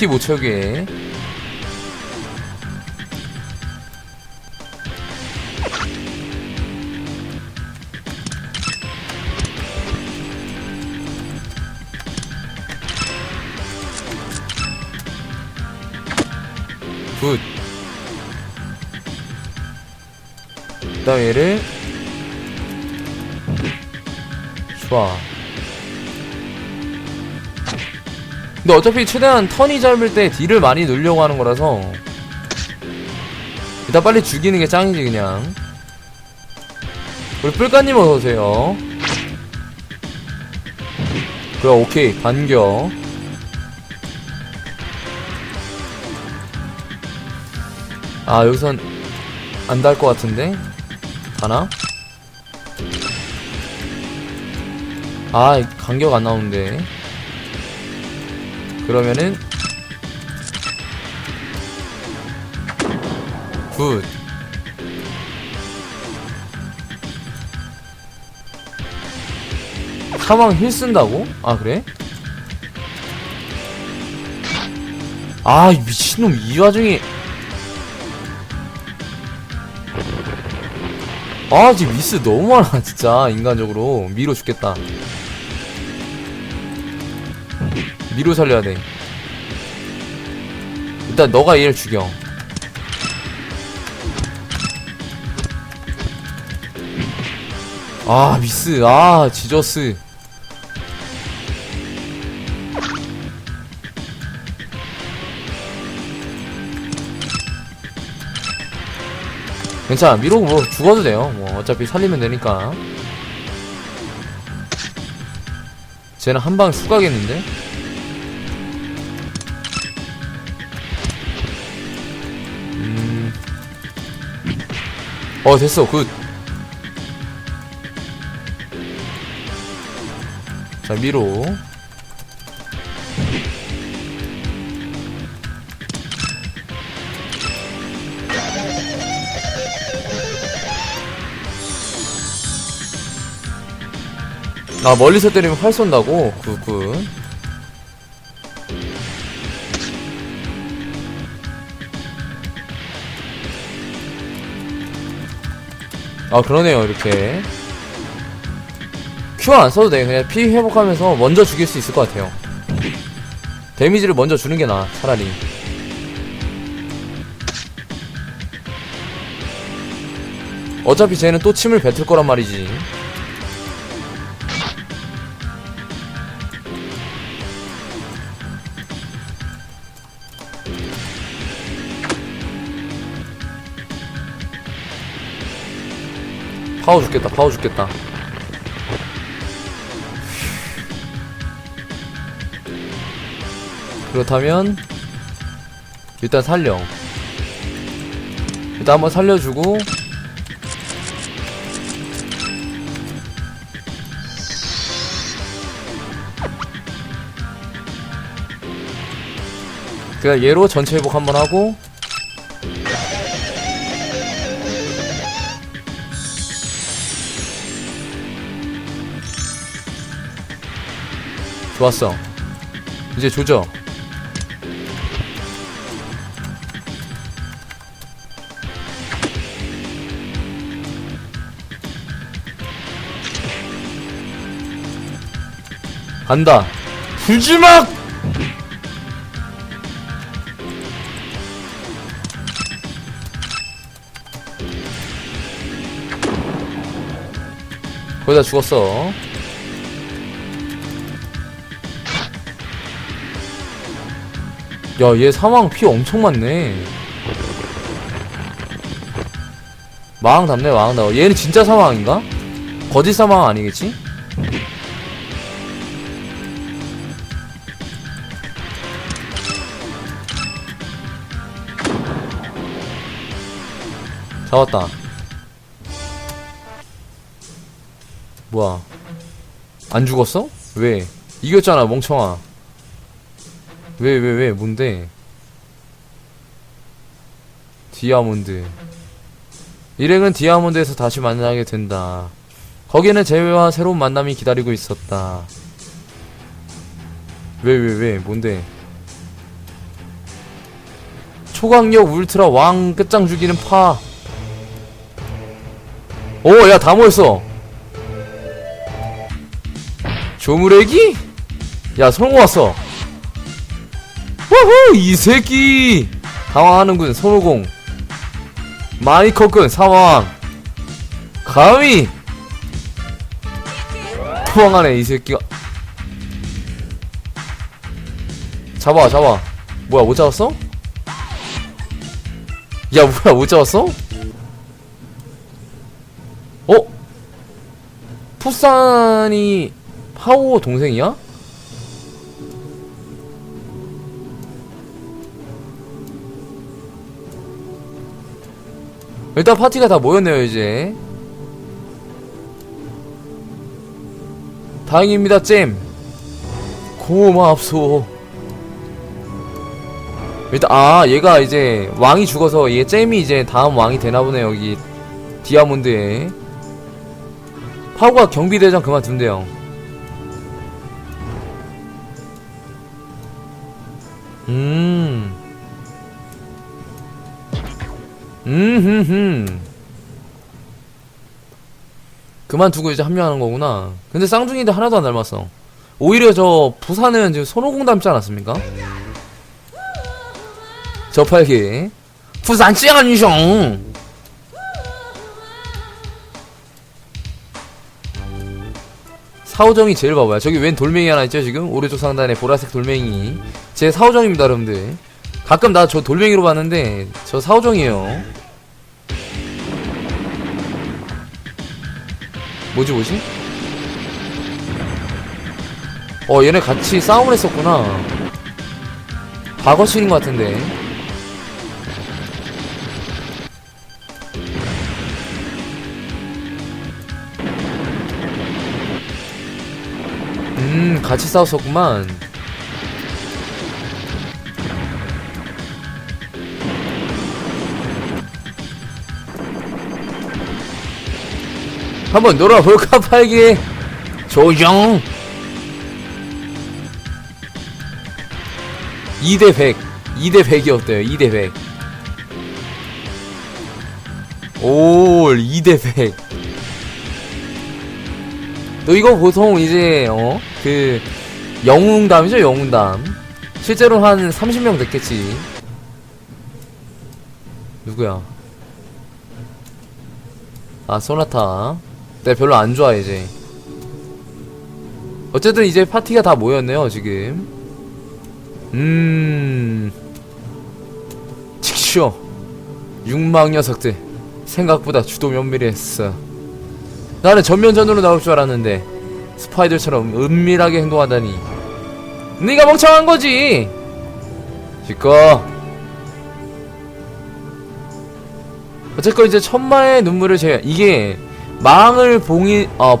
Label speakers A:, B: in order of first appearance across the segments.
A: 피못 채우게 굿. 그 다음 얘를 좋아 근데 어차피 최대한 턴이 짧을 때 딜을 많이 넣으려고 하는 거라서. 일단 빨리 죽이는 게 짱이지 그냥. 우리 뿔까님 어서오세요. 그래 오케이. 반겨. 아 여기선 안달것 같은데? 가나? 아 간격 안 나오는데 그러면은 굿 사망 힐 쓴다고? 아 그래? 아이 미친놈 이 와중에 아 지금 미스 너무 많아 진짜 인간적으로 미로 죽겠다 미로 살려야 돼. 일단 너가 얘를 죽여. 아 미스. 아 지저스. 괜찮아. 미로 뭐 죽어도 돼요. 뭐 어차피 살리면 되니까. 쟤는 한 방 쑥 가겠는데 어 됐어 굿 자, 미로. 아, 멀리서 때리면 활 쏜다고? 굿, 굿. 아, 그러네요, 이렇게. 큐안 써도 돼. 그냥 피 회복하면서 먼저 죽일 수 있을 것 같아요. 데미지를 먼저 주는 게 나아, 차라리. 어차피 쟤는 또 침을 뱉을 거란 말이지. 파워 죽겠다, 파워 죽겠다. 그렇다면 일단 살려 일단 한번 살려주고 그냥 얘로 전체 회복 한번 하고 좋았어. 이제 조져. 간다. 불지막! 거의 다 죽었어 야 얘 사망 피 엄청 많네 마왕 답네 마왕 답 얘는 진짜 사망인가? 거짓 사망 아니겠지? 잡았다. 뭐야? 안 죽었어? 왜? 이겼잖아, 멍청아. 왜, 왜, 왜, 뭔데? 디아몬드. 일행은 디아몬드에서 다시 만나게 된다. 거기에는 재회와 새로운 만남이 기다리고 있었다. 왜, 왜, 왜, 뭔데? 초강력 울트라 왕 끝장 죽이는 파. 오, 야, 다 모였어. 조무래기? 야, 손오공 왔어. 우후, 이 새끼! 당황하는군, 손오공. 많이 컸군, 사왕. 감히! 도망하네, 이 새끼가. 잡아, 잡아. 뭐야, 못 잡았어? 야, 뭐야, 못 잡았어? 어? 푸산이 파오 동생이야? 일단 파티가 다 모였네요, 이제. 다행입니다, 잼. 고맙소. 일단, 아, 얘가 이제 왕이 죽어서 얘 잼이 이제 다음 왕이 되나보네, 여기. 디아몬드에. 파고가 경비대장 그만둔대요. 음. 음흠흠. 그만두고 이제 합류하는 거구나. 근데 쌍둥이들 하나도 안 닮았어. 오히려 저 부산은 지금 손오공 닮지 않았습니까? 저 팔기. 부산 찌안숑! 사오정이 제일 바보야. 저기 웬 돌멩이 하나 있죠, 지금? 오른쪽 상단에 보라색 돌멩이. 제 사오정입니다, 여러분들. 가끔 나 저 돌멩이로 봤는데, 저 사오정이에요. 뭐지, 뭐지? 어, 얘네 같이 싸움을 했었구나. 과거신인 것 같은데. 음, 같이 싸웠었구만. 한번 놀아볼까, 팔기? 조정! 2대 100. 2대 100이 어때요? 2대 100. 오, 2대 100. 너 이거 보통 이제 어 그 영웅담이죠 영웅담 실제로 한 30명 됐겠지 누구야 아 소나타 내가 별로 안 좋아해 이제. 어쨌든 이제 파티가 다 모였네요 지금. 음. 칙쇼 육망 녀석들. 생각보다 주도 면밀했어. 나는 전면전으로 나올 줄 알았는데 스파이들처럼 은밀하게 행동하다니. 네가 멍청한 거지! 지꺼 어쨌건 이제 천마의 눈물을 제가 이게 망을 봉인 어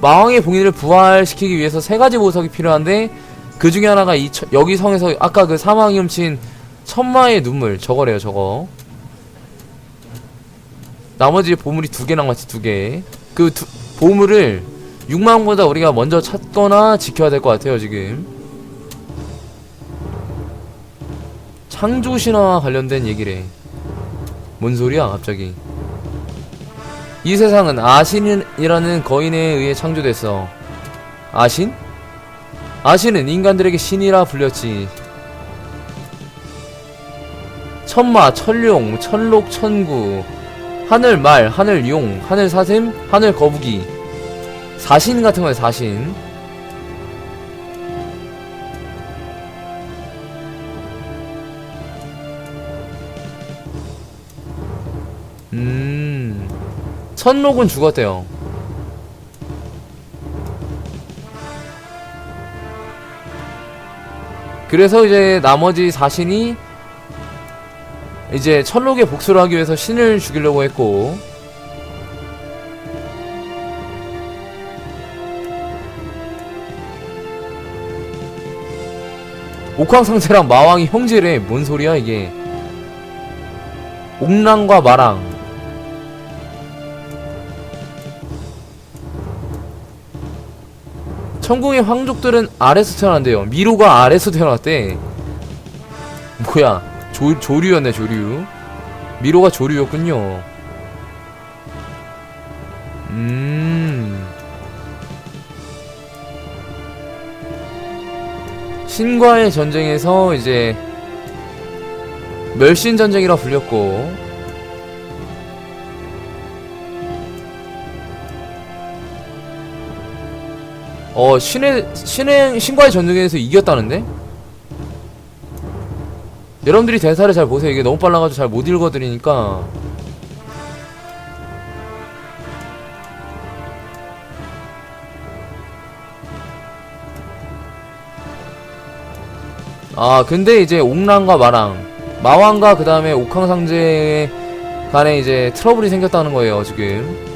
A: 마왕의 봉인을 부활시키기 위해서 세 가지 보석이 필요한데 그 중에 하나가 이 처- 여기 성에서 아까 그 사망이 훔친 천마의 눈물 저거래요 저거. 나머지 보물이 두 개 남았지 두개그 두, 보물을 육망보다 우리가 먼저 찾거나 지켜야 될 것 같아요 지금. 창조 신화와 관련된 얘기래. 뭔 소리야 갑자기 이 세상은 아신이라는 거인에 의해 창조됐어 아신? 아신은 인간들에게 신이라 불렸지. 천마, 천룡, 천록, 천구 하늘 말, 하늘 용, 하늘 사슴, 하늘 거북이. 사신 같은 거예요 사신 천록은 죽었대요 그래서 이제 나머지 사신이 이제 천록의 복수를 하기 위해서 신을 죽이려고 했고 옥황상제랑 마왕이 형제래. 뭔 소리야 이게? 옥랑과 마랑. 천궁의 황족들은 아래서 태어난대요. 미로가 아래서 태어났대. 뭐야? 조, 조류였네 조류 미로가 조류였군요 음 신과의 전쟁에서 이제 멸신 전쟁이라 불렸고 어 신의 신의 신과의 전쟁에서 이겼다는데? 여러분들이 대사를 잘 보세요. 이게 너무 빨라가지고 잘 못 읽어드리니까. 아 근데 이제 옥랑과 마랑 마왕과 그 다음에 옥황상제 간에 이제 트러블이 생겼다는 거예요 지금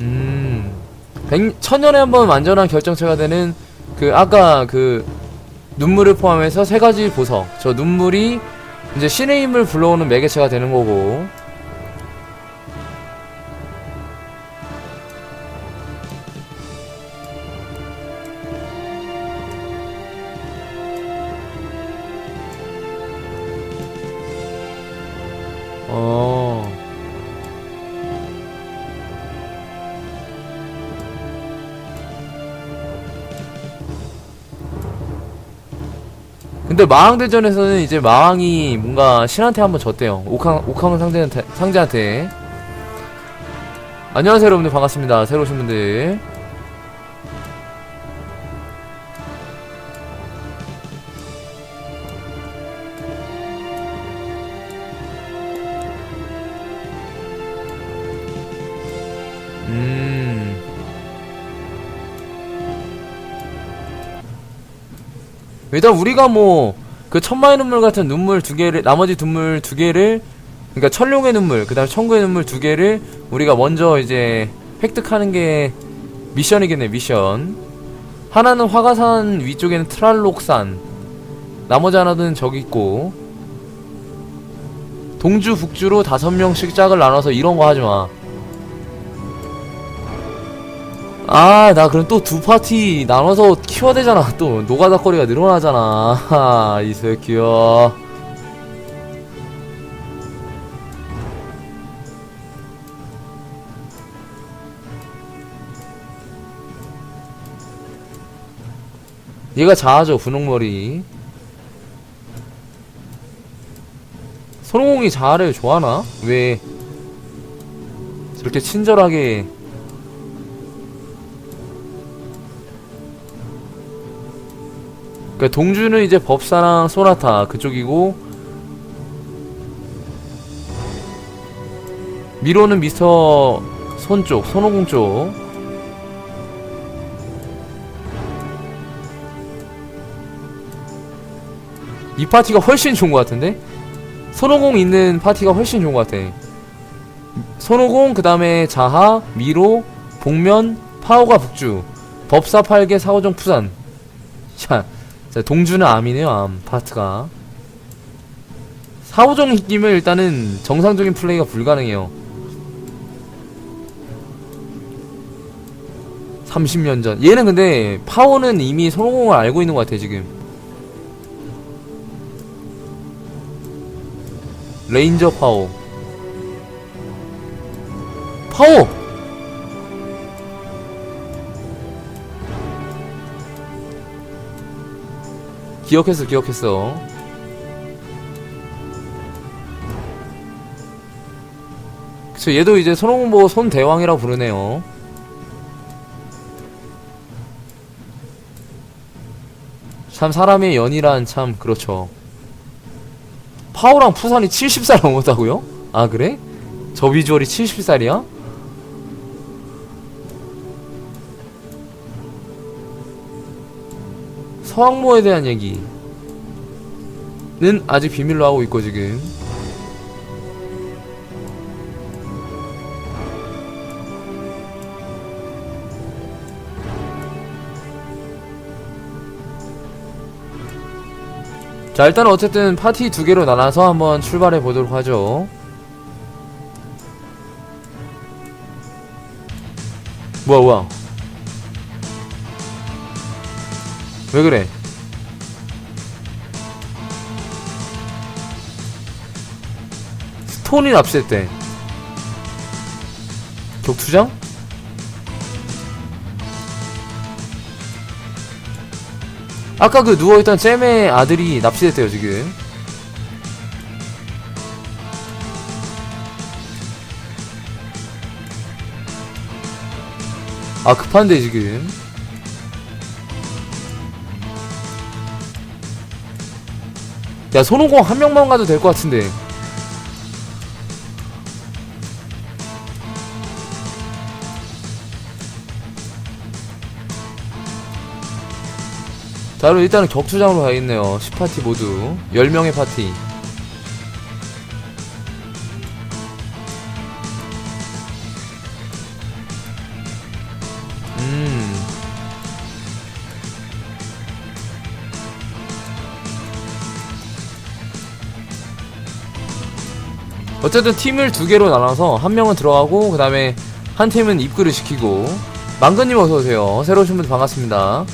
A: 음. 백, 천년에 한 번 완전한 결정체가 되는 그 아까 그 눈물을 포함해서 세 가지 보석. 저 눈물이 이제 신의 힘을 불러오는 매개체가 되는 거고 근데 마왕대전에서는 이제 마왕이 뭔가 신한테 한번 졌대요. 옥황, 옥황 상대한테, 상대한테. 안녕하세요, 여러분들. 반갑습니다. 새로 오신 분들. 일단 우리가 뭐 그 천마의 눈물 같은 눈물 두 개를 나머지 눈물 두 개를 그러니까 천룡의 눈물 그다음 에 청구의 눈물 두 개를 우리가 먼저 이제 획득하는 게 미션이겠네 미션. 하나는 화가산 위쪽에는 트랄록산. 나머지 하나는 저기 있고. 동주 북주로 다섯 명씩 짝을 나눠서 이런 거 하지 마. 아, 나 그럼 또 두 파티 나눠서 키워야 되잖아. 또 노가다 거리가 늘어나잖아. 하하, 이 새끼야. 얘가 자아죠, 분홍머리. 손오공이 자아를 좋아하나? 왜 저렇게 친절하게 그러니까 동주는 이제 법사랑 소나타 그쪽이고 미로는 미스터 손 쪽, 손오공 쪽. 이 파티가 훨씬 좋은 것 같은데? 손오공 있는 파티가 훨씬 좋은 것 같아. 손오공, 그 다음에 자하, 미로, 복면, 파오가 북주, 법사 팔개, 사오정 푸산. 자, 자, 동주는 암이네요, 암, 파트가. 사오정 힘은 일단은 정상적인 플레이가 불가능해요. 30년 전. 얘는 근데 파워는 이미 손오공을 알고 있는 것 같아, 지금. 레인저 파워. 파워! 기억했어, 기억했어. 그쵸, 얘도 이제 손홍보 손대왕이라 부르네요. 참, 사람의 연이란 참, 그렇죠. 파워랑 푸산이 70살 넘었다고요? 아, 그래? 저 비주얼이 70살이야? 서왕모에 대한 얘기는 아직 비밀로 하고 있고 지금. 자 일단 어쨌든 파티 두 개로 나눠서 한번 출발해 보도록 하죠. 뭐야 뭐야 왜 그래? 스톤이 납치했대 격투장? 아까 그 누워있던 잼의 아들이 납치됐대요 지금. 아 급한데 지금 야 손오공 한 명만 가도 될 것 같은데. 자 그럼 일단은 격투장으로 가겠네요. 10파티 모두. 10명의 파티 어쨌든 팀을 두 개로 나눠서 한 명은 들어가고 그 다음에 한 팀은 입구를 시키고 망근님 어서 오세요. 새로 오신 분들 반갑습니다.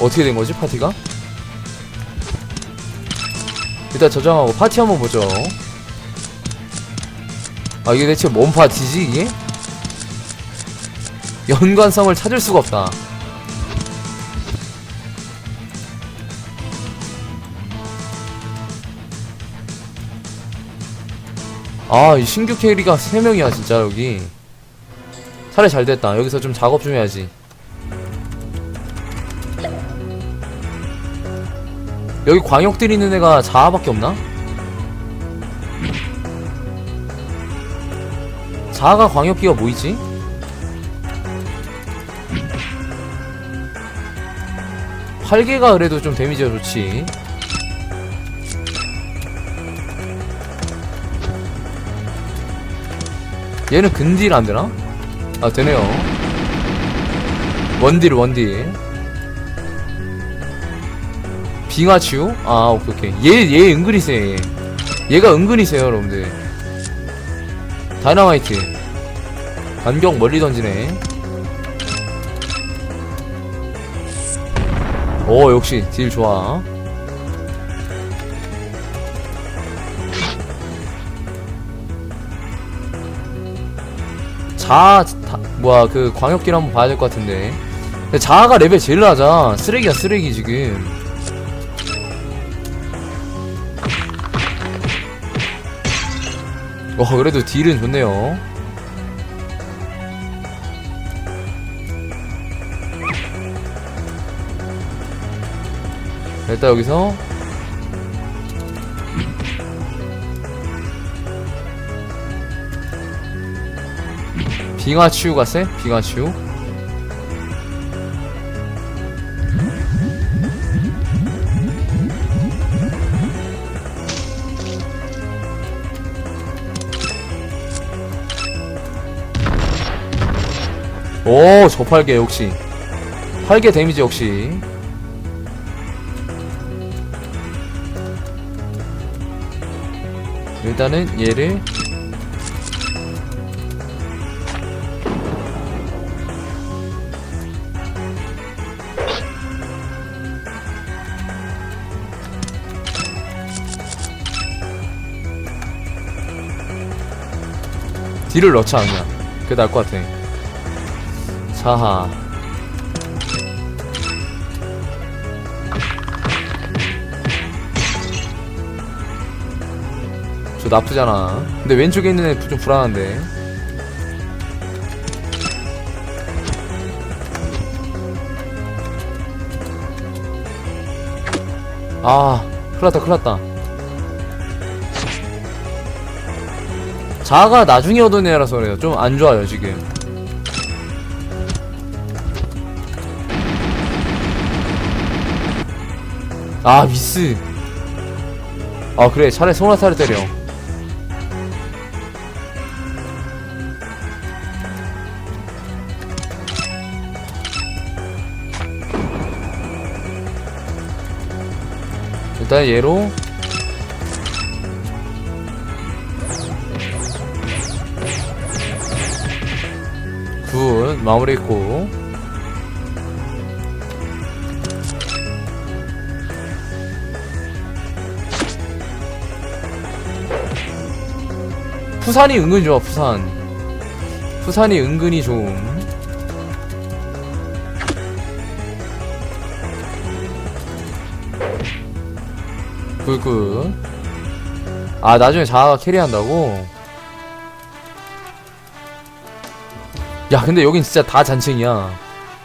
A: 어떻게 된 거지 파티가? 일단 저장하고 파티 한번 보죠. 아 이게 대체 뭔 파티지 이게? 연관성을 찾을 수가 없다. 아, 이 신규 캐리가 3명이야, 진짜, 여기. 차라리 잘 됐다. 여기서 좀 작업 좀 해야지. 여기 광역들 있는 애가 자아밖에 없나? 자아가 광역기가 뭐 있지? 팔개가 그래도 좀 데미지가 좋지. 얘는 근딜 안 되나? 아 되네요. 원딜 원딜. 빙하치우? 아 오케이 오케이. 얘 얘 은근히 세. 얘. 얘가 은근히 세요 여러분들. 다이나마이트. 반경 멀리 던지네. 오 역시 딜 좋아. 자아 다, 뭐야 그 광역기를 한번 봐야 될 것 같은데. 근데 자아가 레벨 제일 낮아. 쓰레기야 쓰레기 지금. 와 그래도 딜은 좋네요 일단 여기서 빙하치우가 세? 빙하치우? 오, 저 팔개 역시. 팔개 데미지 역시. 일단은 얘를 딜을 넣자 그냥. 그게 나을 것 같아. 자하 저 나쁘잖아. 근데 왼쪽에 있는 애 좀 불안한데. 아, 큰일났다, 큰일났다. 자아가 나중에 얻은 애라서 그래요. 좀 안 좋아요, 지금. 아, 미스. 아, 그래. 차라리 소나타를 때려. 일단 얘로. 굿 마무리했고. 푸산이 은근히 좋아 푸산. 푸산이 은근히 좋음 굿굿 아 나중에 자아가 캐리한다고? 야 근데 여긴 진짜 다 잔챙이야.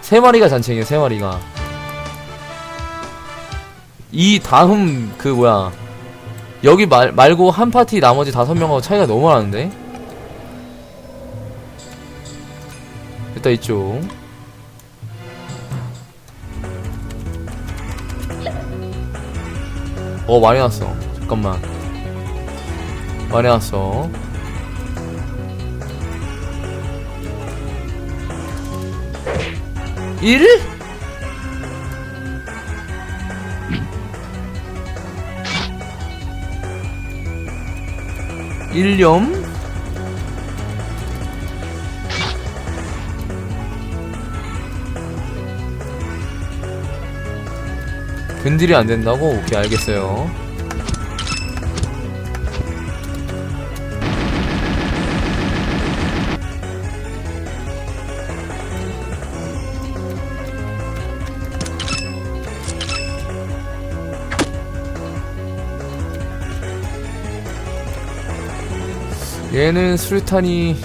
A: 세 마리가 잔챙이야 세 마리가. 이 다음 그 뭐야. 여기 말, 말고 한 파티 나머지 다섯 명하고 차이가 너무 나는데? 일단 이쪽 어 많이 났어 잠깐만 많이 났어 일? 일념? 근딜이 안 된다고? 오케이 알겠어요 얘는 수류탄이